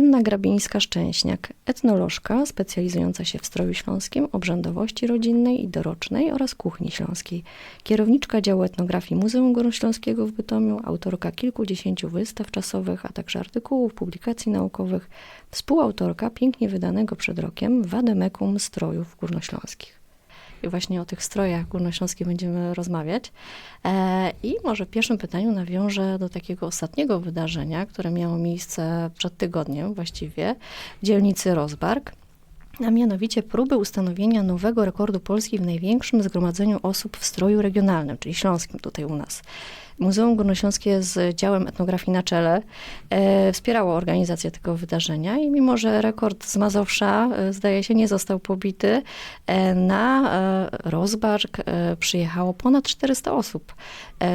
Anna Grabińska-Szczęśniak, etnolożka specjalizująca się w stroju śląskim, obrzędowości rodzinnej i dorocznej oraz kuchni śląskiej. Kierowniczka działu etnografii Muzeum Górnośląskiego w Bytomiu, autorka kilkudziesięciu wystaw czasowych, a także artykułów, publikacji naukowych, współautorka pięknie wydanego przed rokiem Wademekum strojów górnośląskich. I właśnie o tych strojach górnośląskich będziemy rozmawiać. E, I może w pierwszym pytaniu nawiążę do takiego ostatniego wydarzenia, które miało miejsce przed tygodniem właściwie w dzielnicy Rozbark. A mianowicie próby ustanowienia nowego rekordu Polski w największym zgromadzeniu osób w stroju regionalnym, czyli śląskim tutaj u nas. Muzeum Górnośląskie z działem etnografii na czele e, wspierało organizację tego wydarzenia i mimo, że rekord z Mazowsza e, zdaje się nie został pobity, e, na Rozbark przyjechało ponad 400 osób.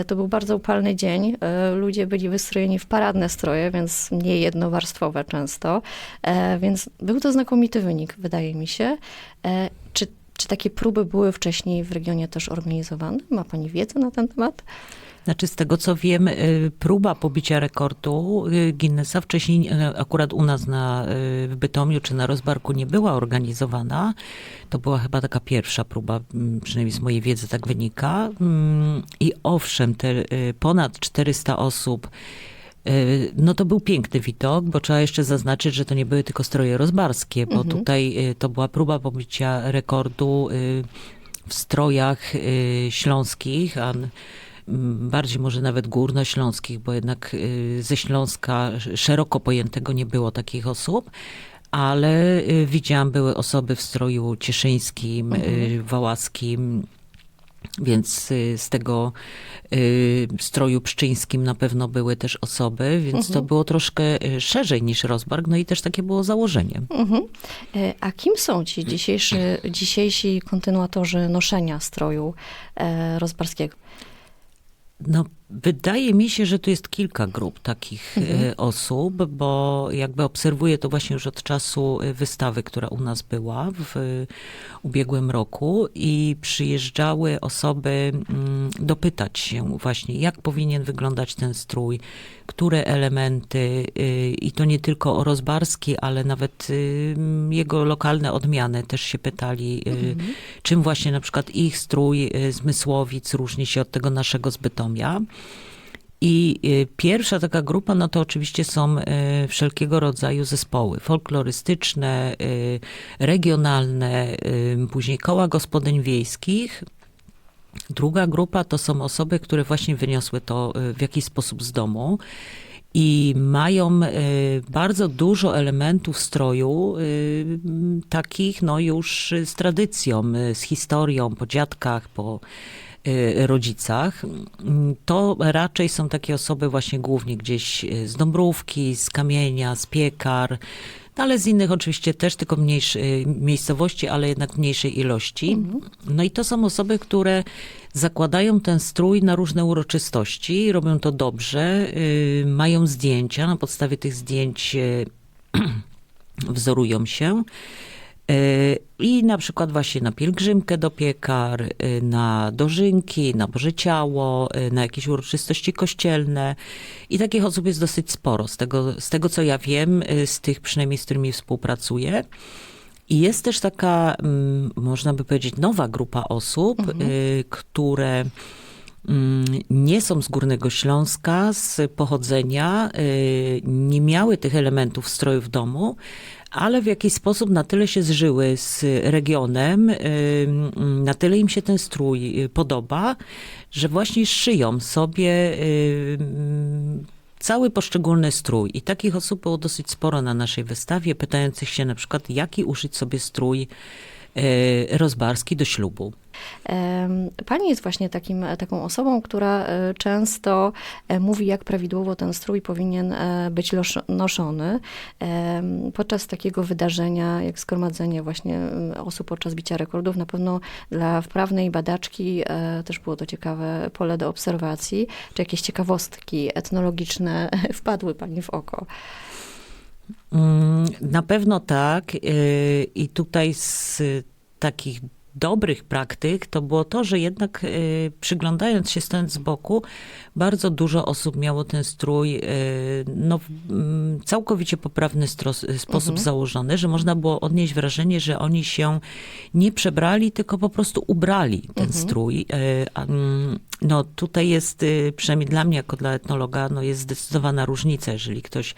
To był bardzo upalny dzień. Ludzie byli wystrojeni w paradne stroje, więc nie jednowarstwowe często. Więc był to znakomity wynik, wydaje mi się. Czy, czy takie próby były wcześniej w regionie też organizowane? Ma pani wiedzę na ten temat? Znaczy, z tego co wiem, y, próba pobicia rekordu y, Guinnessa wcześniej y, akurat u nas na, w Bytomiu czy na Rozbarku nie była organizowana. To była chyba taka pierwsza próba, mm, przynajmniej z mojej wiedzy tak wynika. Mm, I owszem, te ponad 400 osób no to był piękny widok, bo trzeba jeszcze zaznaczyć, że to nie były tylko stroje rozbarskie, bo Mhm. tutaj to była próba pobicia rekordu w strojach śląskich, a bardziej może nawet górnośląskich, bo jednak y, ze Śląska sz- szeroko pojętego nie było takich osób. Ale y, widziałam, były osoby w stroju cieszyńskim, y, wałaskim, więc z tego stroju pszczyńskim na pewno były też osoby, więc to było troszkę szerzej niż Rozbark, no i też takie było założenie. Mhm. A kim są ci dzisiejszy, dzisiejsi kontynuatorzy noszenia stroju e, rozbarskiego? No, wydaje mi się, że tu jest kilka grup takich Mhm. e, osób, bo jakby obserwuję to właśnie już od czasu e, wystawy, która u nas była w e, ubiegłym roku i przyjeżdżały osoby mm, dopytać się właśnie, jak powinien wyglądać ten strój, które elementy i to nie tylko o rozbarski, ale nawet jego lokalne odmiany też się pytali, y, czym właśnie na przykład ich strój y, z Mysłowic różni się od tego naszego z Bytomia. I y, pierwsza taka grupa, no to oczywiście są y, wszelkiego rodzaju zespoły folklorystyczne, y, regionalne, później koła gospodyń wiejskich. Druga grupa to są osoby, które właśnie wyniosły to w jakiś sposób z domu i mają bardzo dużo elementów stroju, takich no już z tradycją, z historią, po dziadkach, po rodzicach. Mm, To raczej są takie osoby właśnie głównie gdzieś y, z Dąbrówki, z Kamienia, z Piekar, no ale z innych oczywiście też, tylko mniejszej miejscowości, ale jednak mniejszej ilości. No i to są osoby, które zakładają ten strój na różne uroczystości, robią to dobrze, y, mają zdjęcia, na podstawie tych zdjęć y, wzorują się. Y, I na przykład właśnie na pielgrzymkę do piekar, y, na dożynki, na Boże Ciało, y, na jakieś uroczystości kościelne. I takich osób jest dosyć sporo, z tego, z tego co ja wiem, z tych przynajmniej, z którymi współpracuję. I jest też taka, mm, można by powiedzieć, nowa grupa osób, y, które mm, nie są z Górnego Śląska, z pochodzenia, nie miały tych elementów stroju w domu, ale w jakiś sposób na tyle się zżyły z regionem, y, mm, na tyle im się ten strój y, podoba, że właśnie szyją sobie y, mm, cały poszczególny strój. I takich osób było dosyć sporo na naszej wystawie, pytających się na przykład, jaki uszyć sobie strój rozbarski do ślubu. Pani jest właśnie takim, taką osobą, która e, często e, mówi, jak prawidłowo ten strój powinien e, być noszony. Podczas takiego wydarzenia, jak zgromadzenie właśnie osób podczas bicia rekordów, na pewno dla wprawnej badaczki e, też było to ciekawe pole do obserwacji. Czy jakieś ciekawostki etnologiczne wpadły Pani w oko? Mm, Na pewno tak. y, I tutaj z takich dobrych praktyk to było to, że jednak y, przyglądając się stąd z boku, bardzo dużo osób miało ten strój y, no, w mm, całkowicie poprawny sposób założony, że można było odnieść wrażenie, że oni się nie przebrali, tylko po prostu ubrali ten strój. Y, a, mm, no tutaj jest, przynajmniej dla mnie jako dla etnologa, no jest zdecydowana różnica, jeżeli ktoś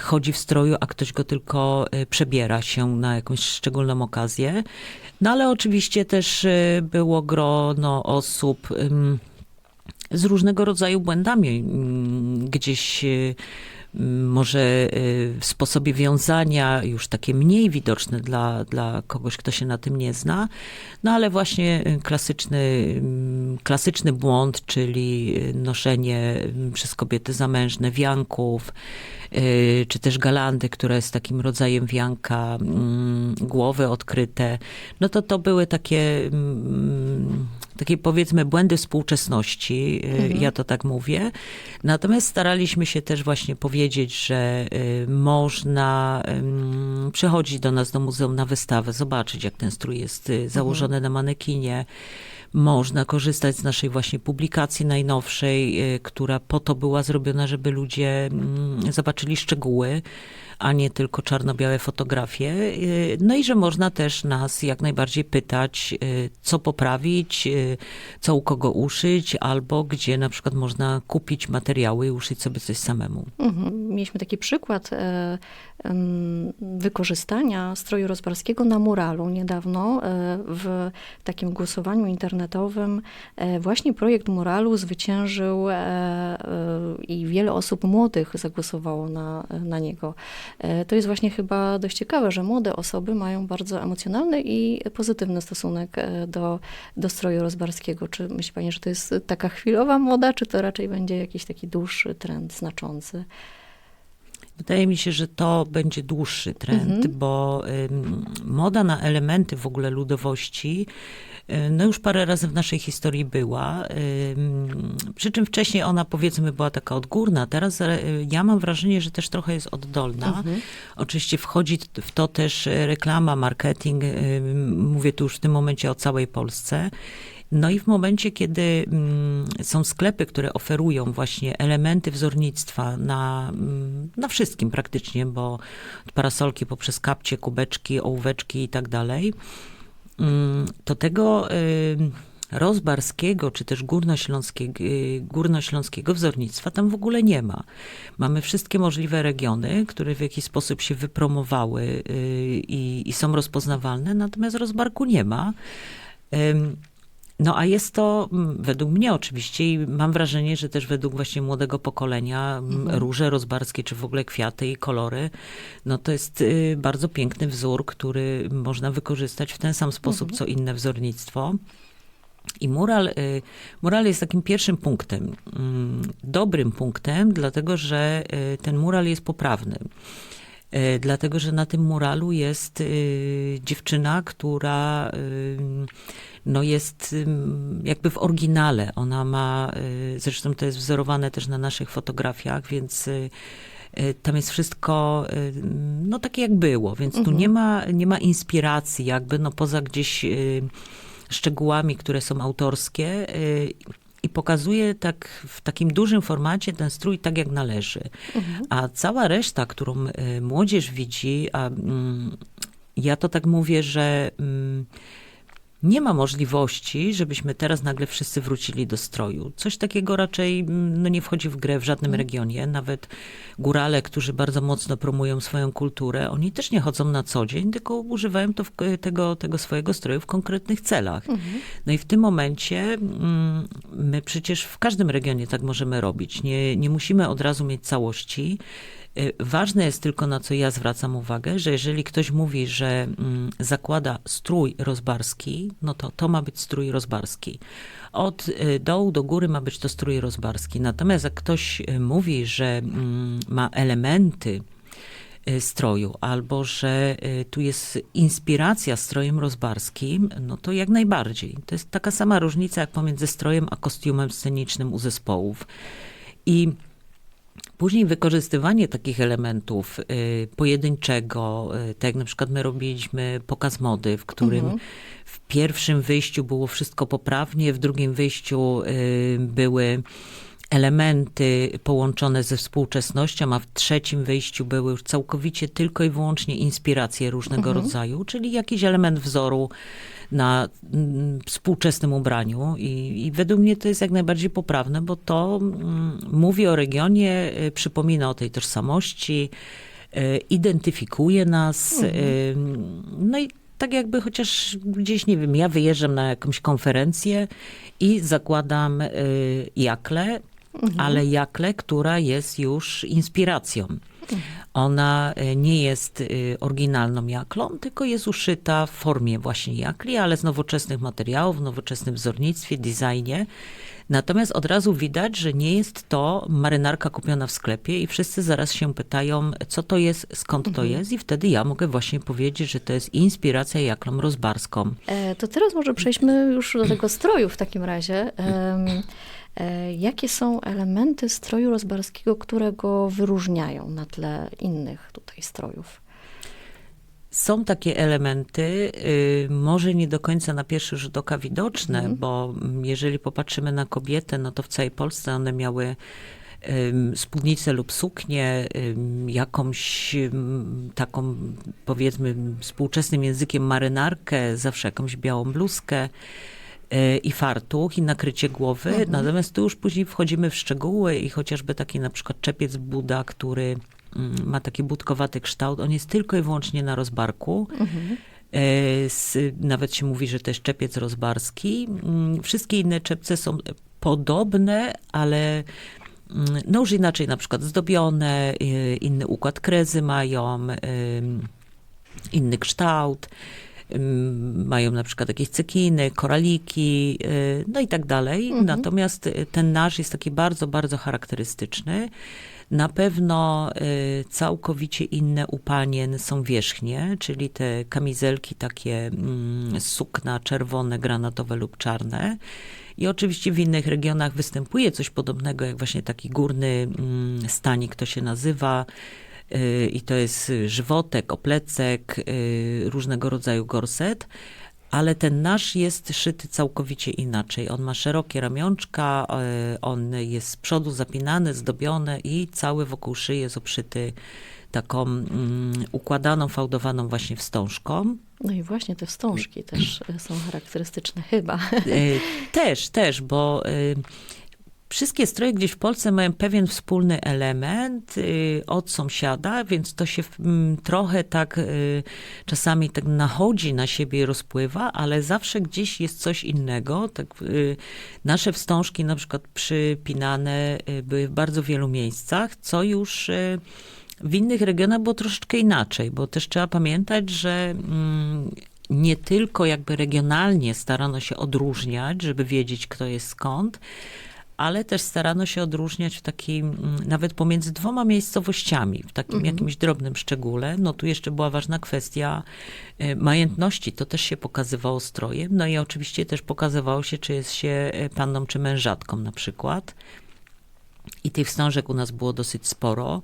chodzi w stroju, a ktoś go tylko y, przebiera się na jakąś szczególną okazję. No ale oczywiście też y, było grono osób z różnego rodzaju błędami. Gdzieś może w sposobie wiązania, już takie mniej widoczne dla, dla kogoś, kto się na tym nie zna. No ale właśnie klasyczny, klasyczny błąd, czyli noszenie przez kobiety zamężne wianków, czy też galandy, która jest takim rodzajem wianka, mm, głowy odkryte. No to to były takie, mm, takie powiedzmy błędy współczesności, y, ja to tak mówię. Natomiast staraliśmy się też właśnie powiedzieć, że y, można ym, przychodzić do nas do muzeum na wystawę, zobaczyć jak ten strój jest y, założony na manekinie. Można korzystać z naszej właśnie publikacji najnowszej, y, która po to była zrobiona, żeby ludzie mm, zobaczyli szczegóły, a nie tylko czarno-białe fotografie. Y, No i że można też nas jak najbardziej pytać, y, co poprawić, co u kogo uszyć, albo gdzie na przykład można kupić materiały i uszyć sobie coś samemu. Mhm. Mieliśmy taki przykład e, wykorzystania stroju rozbarskiego na muralu niedawno e, w takim głosowaniu internetowym. E, właśnie projekt muralu zwyciężył e, e, i wiele osób młodych zagłosowało na, na niego. To jest właśnie chyba dość ciekawe, że młode osoby mają bardzo emocjonalny i pozytywny stosunek do, do stroju rozbarskiego. Czy myśli Pani, że to jest taka chwilowa moda, czy to raczej będzie jakiś taki dłuższy trend znaczący? Wydaje mi się, że to będzie dłuższy trend, Mhm. bo ym, moda na elementy w ogóle ludowości, y, no już parę razy w naszej historii była. Ym, przy czym wcześniej ona powiedzmy była taka odgórna. Teraz y, ja mam wrażenie, że też trochę jest oddolna. Mhm. Oczywiście wchodzi w to też e, reklama, marketing. Mówię tu już w tym momencie o całej Polsce. No i w momencie, kiedy mm, są sklepy, które oferują właśnie elementy wzornictwa na, mm, na wszystkim praktycznie, bo od parasolki poprzez kapcie, kubeczki, ołóweczki i tak dalej, to tego rozbarskiego, czy też górnośląskiego, y, górnośląskiego wzornictwa tam w ogóle nie ma. Mamy wszystkie możliwe regiony, które w jakiś sposób się wypromowały y, i, i są rozpoznawalne, natomiast rozbarku nie ma. No a jest to, mm, według mnie oczywiście, i mam wrażenie, że też według właśnie młodego pokolenia, mm, róże rozbarskie, czy w ogóle kwiaty i kolory, no to jest y, bardzo piękny wzór, który można wykorzystać w ten sam sposób, co inne wzornictwo. I mural, y, mural jest takim pierwszym punktem, mm, dobrym punktem, dlatego że y, ten mural jest poprawny. Y, Dlatego, że na tym muralu jest y, dziewczyna, która y, no jest jakby w oryginale. Ona ma, zresztą to jest wzorowane też na naszych fotografiach, więc tam jest wszystko no takie jak było, więc tu nie ma, nie ma inspiracji jakby, no poza gdzieś szczegółami, które są autorskie i pokazuje tak w takim dużym formacie ten strój tak jak należy. A cała reszta, którą y, młodzież widzi, a mm, ja to tak mówię, że mm, nie ma możliwości, żebyśmy teraz nagle wszyscy wrócili do stroju. Coś takiego raczej mm, no, nie wchodzi w grę w żadnym regionie. Nawet górale, którzy bardzo mocno promują swoją kulturę, oni też nie chodzą na co dzień, tylko używają to w, tego, tego swojego stroju w konkretnych celach. No i w tym momencie mm, my przecież w każdym regionie tak możemy robić. Nie, nie musimy od razu mieć całości. Y, Ważne jest tylko, na co ja zwracam uwagę, że jeżeli ktoś mówi, że mm, zakłada strój rozbarski, no to to ma być strój rozbarski. Od y, dołu do góry ma być to strój rozbarski. Natomiast jak ktoś y, mówi, że mm, ma elementy stroju, albo że tu jest inspiracja strojem rozbarskim, no to jak najbardziej. To jest taka sama różnica jak pomiędzy strojem a kostiumem scenicznym u zespołów. I Później wykorzystywanie takich elementów y, pojedynczego, y, tak jak na przykład my robiliśmy pokaz mody, w którym Mhm. w pierwszym wyjściu było wszystko poprawnie, w drugim wyjściu y, były elementy połączone ze współczesnością, a w trzecim wyjściu były już całkowicie tylko i wyłącznie inspiracje różnego rodzaju, czyli jakiś element wzoru na mm, współczesnym ubraniu. I, i według mnie to jest jak najbardziej poprawne, bo to mm, mówi o regionie, y, przypomina o tej tożsamości, y, identyfikuje nas, y, no i tak jakby chociaż gdzieś, nie wiem, ja wyjeżdżam na jakąś konferencję i zakładam y, jakle, ale jakle, która jest już inspiracją. Ona y, nie jest y, oryginalną jaklą, tylko jest uszyta w formie właśnie jakli, ale z nowoczesnych materiałów, w nowoczesnym wzornictwie, designie. Natomiast od razu widać, że nie jest to marynarka kupiona w sklepie i wszyscy zaraz się pytają, co to jest, skąd to jest i wtedy ja mogę właśnie powiedzieć, że to jest inspiracja jaklą rozbarską. E, To teraz może przejdźmy już do tego stroju w takim razie. E, Jakie są elementy stroju rozbarskiego, które go wyróżniają na tle innych tutaj strojów? Są takie elementy, y, może nie do końca na pierwszy rzut oka widoczne, Mhm. bo jeżeli popatrzymy na kobietę, no to w całej Polsce one miały spódnicę lub suknię, jakąś taką, powiedzmy, współczesnym językiem marynarkę, zawsze jakąś białą bluzkę i fartuch i nakrycie głowy. Mhm. Natomiast tu już później wchodzimy w szczegóły i chociażby taki na przykład czepiec Buda, który mm, ma taki budkowaty kształt, on jest tylko i wyłącznie na rozbarku. E, s- Nawet się mówi, że to jest czepiec rozbarski. Mm, Wszystkie inne czepce są podobne, ale mm, no już inaczej na przykład zdobione, y, inny układ krezy mają, inny kształt. Mają na przykład jakieś cekiny, koraliki, y, no i tak dalej. Natomiast y, ten nasz jest taki bardzo, bardzo charakterystyczny. Na pewno y, całkowicie inne u panien są wierzchnie, czyli te kamizelki takie mm, sukna czerwone, granatowe lub czarne. I oczywiście w innych regionach występuje coś podobnego, jak właśnie taki górny mm, stanik to się nazywa. Y, I to jest żywotek, oplecek, y, różnego rodzaju gorset. Ale ten nasz jest szyty całkowicie inaczej. On ma szerokie ramionczka, y, on jest z przodu zapinany, zdobiony i cały wokół szyi jest obszyty taką mm, układaną, fałdowaną właśnie wstążką. No i właśnie te wstążki też są charakterystyczne chyba. Też, też, bo y, wszystkie stroje gdzieś w Polsce mają pewien wspólny element y, od sąsiada, więc to się mm, trochę tak y, czasami tak nachodzi na siebie i rozpływa, ale zawsze gdzieś jest coś innego. Tak, y, nasze wstążki na przykład przypinane były w bardzo wielu miejscach, co już w innych regionach było troszeczkę inaczej, bo też trzeba pamiętać, że mm, nie tylko jakby regionalnie starano się odróżniać, żeby wiedzieć, kto jest skąd, ale też starano się odróżniać w takim, mm, nawet pomiędzy dwoma miejscowościami, w takim jakimś drobnym szczególe. No tu jeszcze była ważna kwestia e, majętności, to też się pokazywało strojem, no i oczywiście też pokazywało się, czy jest się e, panną, czy mężatką na przykład. I tych wstążek u nas było dosyć sporo,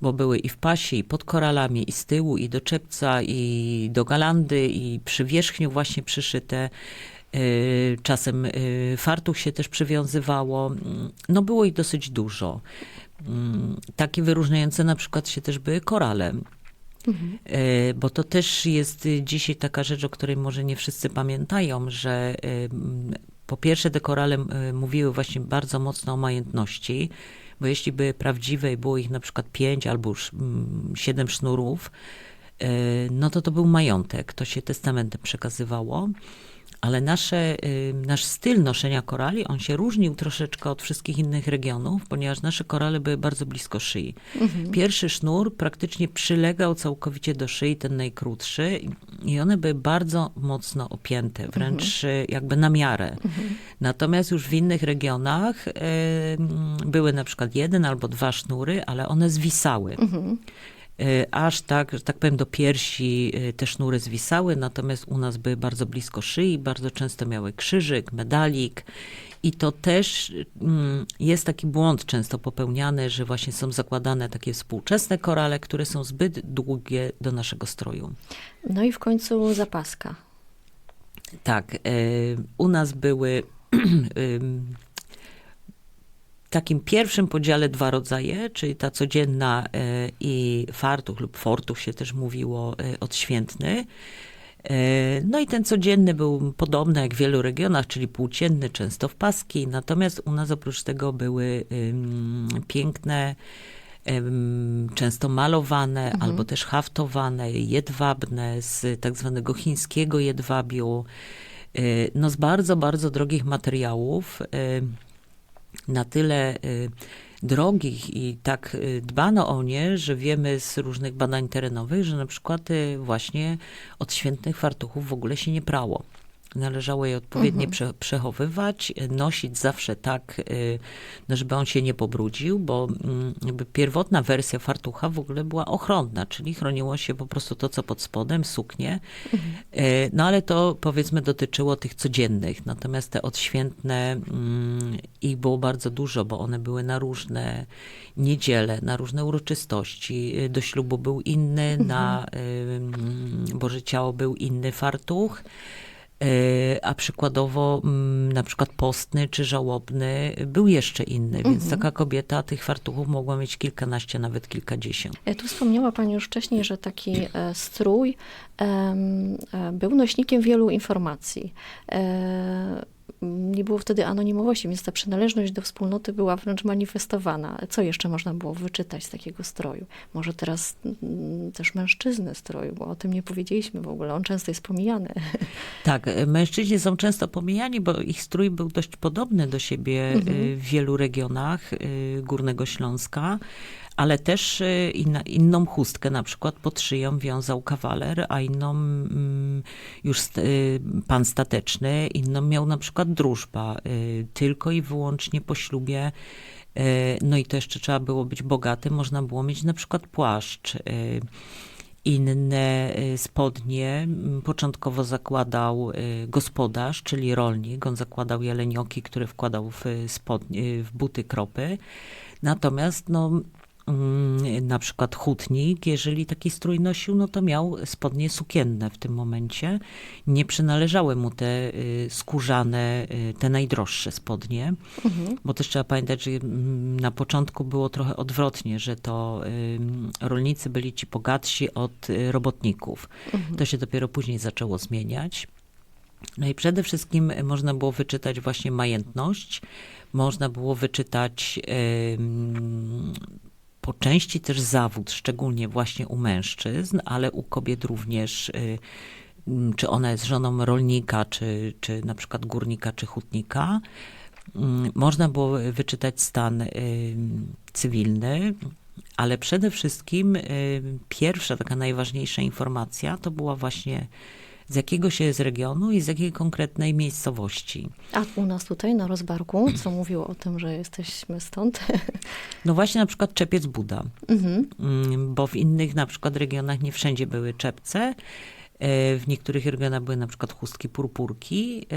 bo były i w pasie, i pod koralami, i z tyłu, i do czepca, i do galandy, i przy wierzchniu właśnie przyszyte. Yy, Czasem yy, fartuch się też przywiązywało. Mm, No było ich dosyć dużo. Mm, Takie wyróżniające na przykład się też były korale. E, Bo to też jest y, dzisiaj taka rzecz, o której może nie wszyscy pamiętają, że y, po pierwsze te korale y, mówiły właśnie bardzo mocno o majętności, bo jeśli były prawdziwe i było ich na przykład pięć albo już mm, siedem sznurów, y, no to to był majątek, to się testamentem przekazywało. Ale nasze, nasz styl noszenia korali, on się różnił troszeczkę od wszystkich innych regionów, ponieważ nasze korale były bardzo blisko szyi. Pierwszy sznur praktycznie przylegał całkowicie do szyi, ten najkrótszy, i one były bardzo mocno opięte, wręcz y, jakby na miarę. Natomiast już w innych regionach y, były na przykład jeden albo dwa sznury, ale one zwisały. e, aż tak, że tak powiem, do piersi e, te sznury zwisały, natomiast u nas były bardzo blisko szyi, bardzo często miały krzyżyk, medalik. I to też mm, jest taki błąd często popełniany, że właśnie są zakładane takie współczesne korale, które są zbyt długie do naszego stroju. No i w końcu zapaska. Tak, e, u nas były takim pierwszym podziale dwa rodzaje, czyli ta codzienna e, i fartuch lub fortuch się też mówiło e, odświętny. E, No i ten codzienny był podobny jak w wielu regionach, czyli płócienny, często w paski. Natomiast u nas oprócz tego były piękne, często malowane albo też haftowane, jedwabne z tak zwanego chińskiego jedwabiu. No z bardzo, bardzo drogich materiałów. Na tyle e, drogich i tak e, dbano o nie, że wiemy z różnych badań terenowych, że na przykład e, właśnie od świętnych fartuchów w ogóle się nie prało. Należało je odpowiednio prze, przechowywać, nosić zawsze tak, e, no żeby on się nie pobrudził, bo mm, pierwotna wersja fartucha w ogóle była ochronna, czyli chroniło się po prostu to, co pod spodem, suknię. E, No ale to powiedzmy dotyczyło tych codziennych, natomiast te odświętne, mm, ich było bardzo dużo, bo one były na różne niedziele, na różne uroczystości. E, Do ślubu był inny, na ym, Boże Ciało był inny fartuch. E, A przykładowo mm, na przykład postny czy żałobny był jeszcze inny, więc taka kobieta tych fartuchów mogła mieć kilkanaście, nawet kilkadziesiąt. E, Tu wspomniała Pani już wcześniej, że taki e, strój był nośnikiem wielu informacji. Nie było wtedy anonimowości, więc ta przynależność do wspólnoty była wręcz manifestowana. Co jeszcze można było wyczytać z takiego stroju? Może teraz mm, też mężczyzny stroju, bo o tym nie powiedzieliśmy w ogóle. On często jest pomijany. Tak, mężczyźni są często pomijani, bo ich strój był dość podobny do siebie e, w wielu regionach e, Górnego Śląska, ale też e, inna, inną chustkę na przykład pod szyją wiązał kawaler, a inną mm, już e, pan stateczny, inną miał na przykład drużba, e, tylko i wyłącznie po ślubie No i to jeszcze trzeba było być bogatym. Można było mieć na przykład płaszcz. Inne spodnie m, początkowo zakładał gospodarz, czyli rolnik. On zakładał jelenioki, które wkładał w, spodnie, w buty kropy. Natomiast no, mm, na przykład hutnik, jeżeli taki strój nosił, no to miał spodnie sukienne w tym momencie. Nie przynależały mu te y, skórzane, y, te najdroższe spodnie. Bo też trzeba pamiętać, że mm, na początku było trochę odwrotnie, że to rolnicy byli ci bogatsi od y, robotników. To się dopiero później zaczęło zmieniać. No i przede wszystkim można było wyczytać właśnie majętność, można było wyczytać po części też zawód, szczególnie właśnie u mężczyzn, ale u kobiet również, y, mm, czy ona jest żoną rolnika, czy, czy na przykład górnika, czy hutnika. Mm, Można było wyczytać stan ym, cywilny, ale przede wszystkim ym, pierwsza taka najważniejsza informacja to była właśnie z jakiego się jest regionu i z jakiej konkretnej miejscowości. A u nas tutaj na rozbarku, co mówiło o tym, że jesteśmy stąd. No właśnie na przykład czepiec Buda, Mhm. Mm, bo w innych na przykład regionach nie wszędzie były czepce. E, W niektórych regionach były na przykład chustki purpurki e,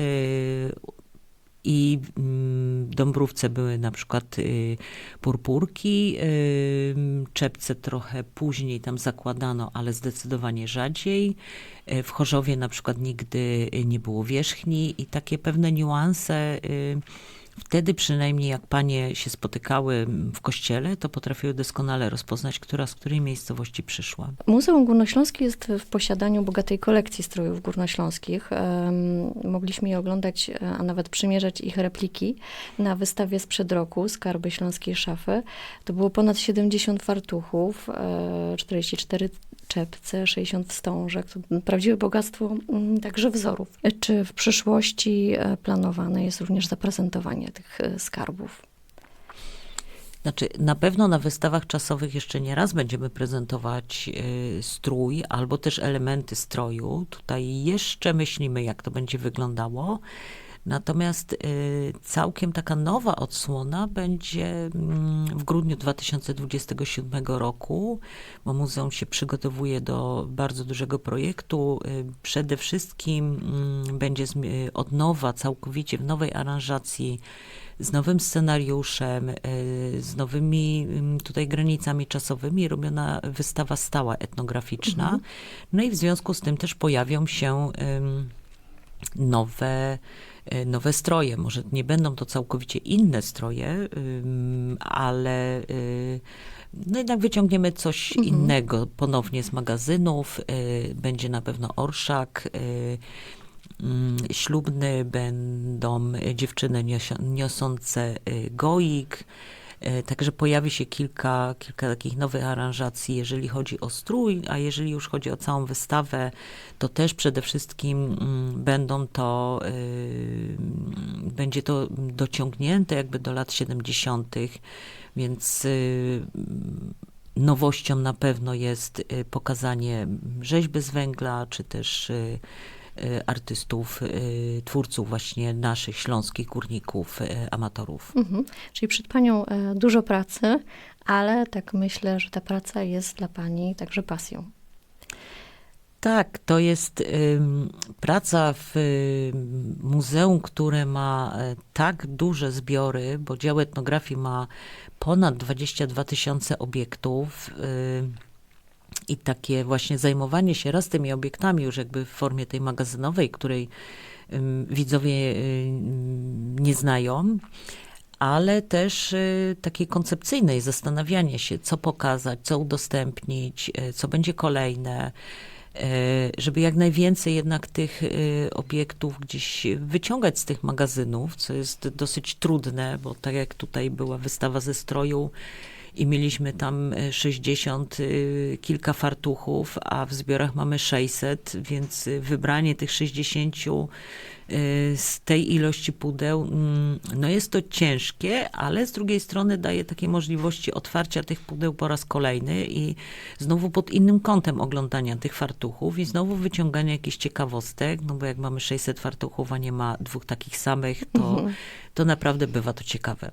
i mm, Dąbrówce były na przykład y, purpurki, y, czepce trochę później tam zakładano, ale zdecydowanie rzadziej. E, W Chorzowie na przykład nigdy nie było wierzchni i takie pewne niuanse y, Wtedy przynajmniej jak panie się spotykały w kościele, to potrafiły doskonale rozpoznać, która z której miejscowości przyszła. Muzeum Górnośląskie jest w posiadaniu bogatej kolekcji strojów górnośląskich. Mogliśmy je oglądać, e, a nawet przymierzać ich repliki na wystawie sprzed roku, Skarby Śląskiej Szafy. To było ponad 70 fartuchów, e, 44 czepce, 60 wstążek. To prawdziwe bogactwo mm, także wzorów. E, Czy w przyszłości e, planowane jest również zaprezentowanie tych e, skarbów? Znaczy, na pewno na wystawach czasowych jeszcze nie raz będziemy prezentować y, strój albo też elementy stroju. Tutaj jeszcze myślimy, jak to będzie wyglądało. Natomiast y, całkiem taka nowa odsłona będzie mm, w grudniu 2027 roku, bo muzeum się przygotowuje do bardzo dużego projektu. Y, Przede wszystkim mm, będzie zmi- odnowa całkowicie w nowej aranżacji z nowym scenariuszem, y, z nowymi ym, tutaj granicami czasowymi robiona wystawa stała etnograficzna. Mhm. No i w związku z tym też pojawią się nowe, y, nowe stroje. Może nie będą to całkowicie inne stroje, ale y, no jednak wyciągniemy coś Mhm. innego ponownie z magazynów. y, Będzie na pewno orszak. y, mm, Ślubny będą dziewczyny niosące goik. Y, Także pojawi się kilka, kilka takich nowych aranżacji, jeżeli chodzi o strój, a jeżeli już chodzi o całą wystawę, to też przede wszystkim mm, będą to, y, będzie to dociągnięte jakby do lat 70., więc y, nowością na pewno jest y, pokazanie rzeźby z węgla, czy też artystów, y, twórców właśnie naszych śląskich górników, y, amatorów. Mhm. Czyli przed Panią e, dużo pracy, ale tak myślę, że ta praca jest dla Pani także pasją. Tak, to jest praca w muzeum, które ma e, tak duże zbiory, bo dział etnografii ma ponad 22 tysiące obiektów. I takie właśnie zajmowanie się raz tymi obiektami, już jakby w formie tej magazynowej, której widzowie ym, nie znają, ale też y, takiej koncepcyjnej, zastanawianie się, co pokazać, co udostępnić, y, co będzie kolejne, y, żeby jak najwięcej jednak tych y, obiektów gdzieś wyciągać z tych magazynów, co jest dosyć trudne, bo tak jak tutaj była wystawa ze stroju i mieliśmy tam y, 60 y, kilka fartuchów, a w zbiorach mamy 600, więc y, wybranie tych 60 y, z tej ilości pudeł, mm, no jest to ciężkie, ale z drugiej strony daje takie możliwości otwarcia tych pudeł po raz kolejny i znowu pod innym kątem oglądania tych fartuchów i znowu wyciągania jakichś ciekawostek, no bo jak mamy 600 fartuchów, a nie ma dwóch takich samych, to, Mhm. to naprawdę bywa to ciekawe.